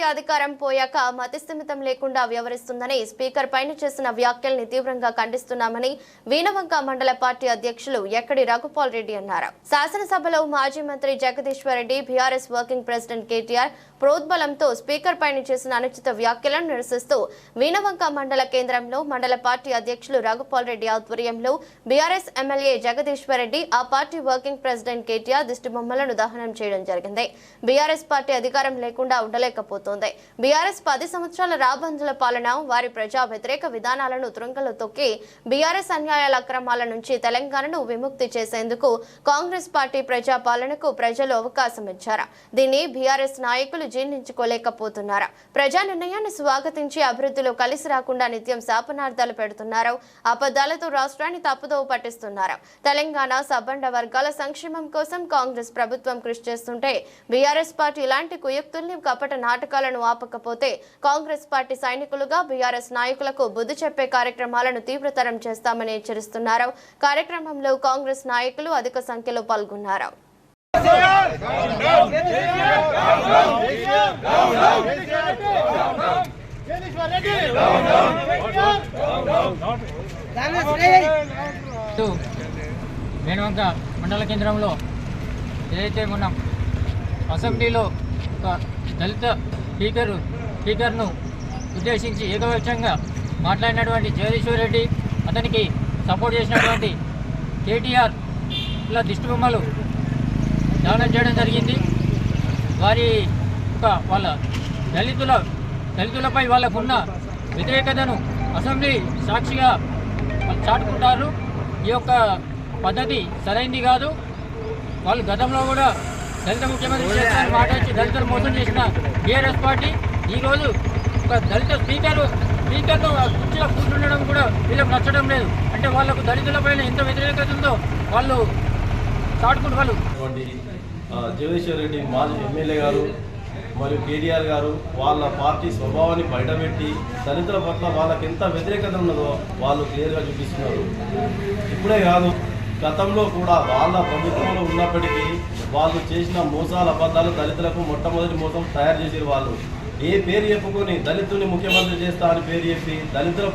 Party అధికారం పోయాక మతిస్థిమితం లేకుండా వ్యవహరిస్తుందని స్పీకర్ పైన చేసిన వ్యాఖ్యల్ని తీవ్రంగా ఖండిస్తున్నామని వీణవంక మండల పార్టీ అధ్యక్షులు ఎక్కడి రఘుపాల్ రెడ్డి అన్నారు. శాసనసభలో మాజీ మంత్రి Jagadishwar Reddy BRS working president KTR ప్రోద్బలంతో స్పీకర్ పైన చేసిన అనుచిత వ్యాఖ్యలను నిరసిస్తూ వీణవంక మండల కేంద్రంలో మండల పార్టీ అధ్యక్షులు రఘుపాల్ రెడ్డి ఆధ్వర్యంలో బీఆర్ఎస్ ఎమ్మెల్యే జగదీశ్వర్ రెడ్డి ఆ పార్టీ వర్కింగ్ ప్రెసిడెంట్ కేటీఆర్ దిష్టిబొమ్మలను దహనం చేయడం జరిగింది. బీఆర్ఎస్ పార్టీ అధికారం లేకుండా ఉండలేకపోతుంది. బీఆర్ఎస్ పది సంవత్సరాల రాబందుల పాలన వారి ప్రజా వ్యతిరేక విధానాలను తురంగలో తొక్కి బీఆర్ఎస్ అన్యాయాల అక్రమాల నుంచి తెలంగాణను విముక్తి చేసేందుకు కాంగ్రెస్ పార్టీ ప్రజా పాలనకు ప్రజలు అవకాశం ఇచ్చారు. దీన్ని బీఆర్ఎస్ నాయకులు జీర్ణించుకోలేకపోతున్నారు. ప్రజా నిర్ణయాన్ని స్వాగతించి అభివృద్ధిలో కలిసి రాకుండా నిత్యం శాపనార్థాలు పెడుతున్నారు. అబద్దాలతో రాష్ట్రాన్ని తప్పుదోవ పట్టిస్తున్నారు. తెలంగాణ సబ్బండ వర్గాల సంక్షేమం కోసం కాంగ్రెస్ ప్రభుత్వం కృషి చేస్తుంటే బీఆర్ఎస్ పార్టీ ఇలాంటి కుయుక్తుల్ని కపట నాటకాలను ఆపకపోతే కాంగ్రెస్ పార్టీ సైనికులుగా బీఆర్ఎస్ నాయకులకు బుద్ధి చెప్పే కార్యక్రమాలను తీవ్రతరం చేస్తామని హెచ్చరిస్తున్నారు. కార్యక్రమంలో కాంగ్రెస్ నాయకులు అధిక సంఖ్యలో పాల్గొన్నారు. వేణువంక మండల కేంద్రంలో ఏదైతే మొన్న అసెంబ్లీలో ఒక దళిత స్పీకరు స్పీకర్ను ఉద్దేశించి ఏకపక్షంగా మాట్లాడినటువంటి జగదీశ్వర్ రెడ్డి అతనికి సపోర్ట్ చేసినటువంటి కేటీఆర్ ఇలా దిష్టిబొమ్మలు దానం చేయడం జరిగింది. వారి ఒక వాళ్ళ దళితుల దళితులపై వాళ్ళకున్న వ్యతిరేకతను అసెంబ్లీ సాక్షిగా చాటుకుంటారు. ఈ యొక్క పద్ధతి సరైంది కాదు. వాళ్ళు గతంలో కూడా దళిత ముఖ్యమంత్రి చేస్తారని మాట వచ్చి దళితులు మోసం చేసిన బీఆర్ఎస్ పార్టీ ఈరోజు ఒక దళిత స్పీకర్ స్పీకర్తో కుర్చీలో కూర్చుండడం కూడా వీళ్ళకి నచ్చడం లేదు. అంటే వాళ్ళకు దళితులపైన ఎంత వ్యతిరేకత ఉందో వాళ్ళు చాటుకుంటూ వాళ్ళు. జగదీశ్వర్ రెడ్డి మాజీ ఎమ్మెల్యే గారు మరియు కేటీఆర్ గారు వాళ్ళ పార్టీ స్వభావాన్ని బయటపెట్టి దళితుల పట్ల వాళ్ళకి ఎంత వ్యతిరేకత ఉన్నదో వాళ్ళు క్లియర్గా చూపిస్తున్నారు. ఇప్పుడే కాదు గతంలో కూడా వాళ్ళ ప్రభుత్వంలో ఉన్నప్పటికీ వాళ్ళు చేసిన మోసాల అబద్ధాలు దళితులకు మొట్టమొదటి మోసం తయారు చేసేది వాళ్ళు. ఏ పేరు చెప్పుకొని దళితుని ముఖ్యమంత్రి చేస్తా అని పేరు చెప్పి దళితుల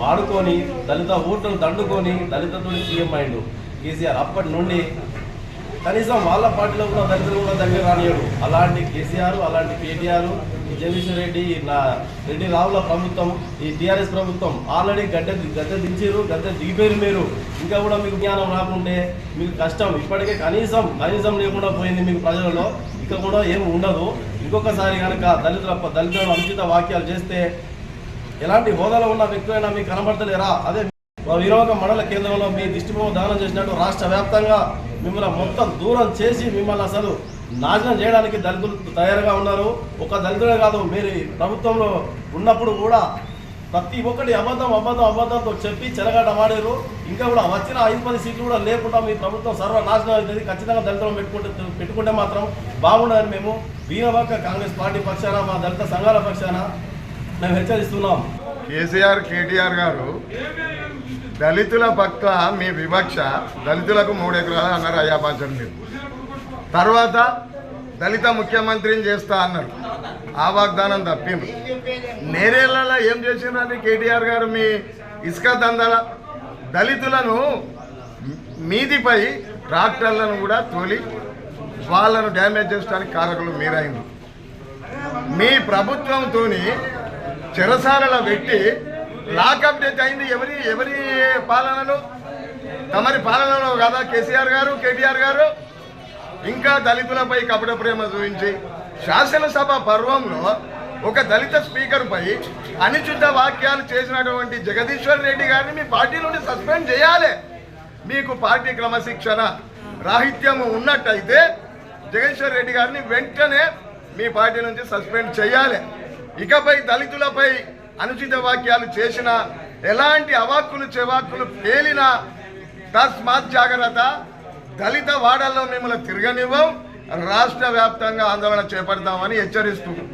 వాడుకొని దళిత ఓట్లను దండుకొని దళితతో సీఎం అయిండు కేసీఆర్. అప్పటి నుండి కనీసం వాళ్ళ పార్టీలో ఉన్న దళితులు కూడా దగ్గర రానియడు. అలాంటి కేసీఆర్ అలాంటి కేటీఆర్ జగదీశ్వర్ రెడ్డి నా రెడ్డి రావుల ప్రభుత్వం ఈ టీఆర్ఎస్ ప్రభుత్వం ఆల్రెడీ గడ్డ గద్దె దించారు గద్దె దిగిపోయారు మీరు. ఇంకా కూడా మీకు జ్ఞానం రాకుంటే మీకు కష్టం. ఇప్పటికే కనీసం కనీసం లేకుండా పోయింది మీకు ప్రజలలో. ఇక కూడా ఏమి ఉండదు. ఇంకొకసారి కనుక దళితుల దళితులను అనుచిత వాక్యాలు చేస్తే ఎలాంటి హోదాలో ఉన్న వ్యక్తులైనా మీకు కనబడతలేరా? అదే విరోగ మండల కేంద్రంలో మీ దిష్టిబొమ్మ దానం చేసినట్టు రాష్ట్ర వ్యాప్తంగా మిమ్మల్ని మొత్తం దూరం చేసి మిమ్మల్ని అసలు నాశనం చేయడానికి దళితులు తయారుగా ఉన్నారు. ఒక దళితులే కాదు మీరు ప్రభుత్వంలో ఉన్నప్పుడు కూడా ప్రతి ఒక్కటి అబద్ధం అబద్ధం అబద్ధంతో చెప్పి చెలగాట వాడారు. ఇంకా కూడా వచ్చిన ఐదు పది సీట్లు కూడా లేకుండా మీ ప్రభుత్వం సర్వనాశనం అవుతుంది. ఖచ్చితంగా దళితులను పెట్టుకుంటే పెట్టుకుంటే మాత్రం బాగుండదని మేము వీరవక్క కాంగ్రెస్ పార్టీ పక్షాన మా దళిత సంఘాల పక్షాన మేము హెచ్చరిస్తున్నాం. కేసీఆర్ కేటీఆర్ గారు దళితుల పక్క మీ వివక్ష దళితులకు మూడు ఎకరాలు అన్నారు అయ్యాపాచం మీరు. తర్వాత దళిత ముఖ్యమంత్రిని చేస్తా అన్నారు. ఆ వాగ్దానం తప్పింది నేరేళ్ళలో ఏం చేసినారని కేటీఆర్ గారు మీ ఇసుక దందల? దళితులను మీదిపై ట్రాక్టర్లను కూడా తోలి వాళ్ళను డ్యామేజ్ చేయడానికి కారకులు మీరైంది మీ ప్రభుత్వంతోని చెరసాలలో పెట్టి లాకప్ డెత్ అయింది ఎవరి ఎవరి పాలనలో? తమరి పాలనలో కదా? కేసీఆర్ గారు కేటీఆర్ గారు? ఇంకా దళితులపై కపట ప్రేమ చూపించి శాసనసభ పర్వంలో ఒక దళిత స్పీకర్పై అనుచిత వాక్యాలు చేసినటువంటి జగదీశ్వర్ రెడ్డి గారిని మీ పార్టీ నుండి సస్పెండ్ చేయాలి. మీకు పార్టీ క్రమశిక్షణ రాహిత్యము ఉన్నట్టయితే జగదీశ్వర్ రెడ్డి గారిని వెంటనే మీ పార్టీ నుంచి సస్పెండ్ చేయాలి. ఇకపై దళితులపై అనుచిత వాక్యాలు చేసిన ఎలాంటి అవాక్కులు చెవాక్కులు పేలిన తస్మాత్ జాగ్రత్త దళిత వాడల్లో మిమ్మల్ని తిరగనివ్వం. రాష్ట్ర వ్యాప్తంగా ఆందోళన చేపడతామని హెచ్చరిస్తున్నాం.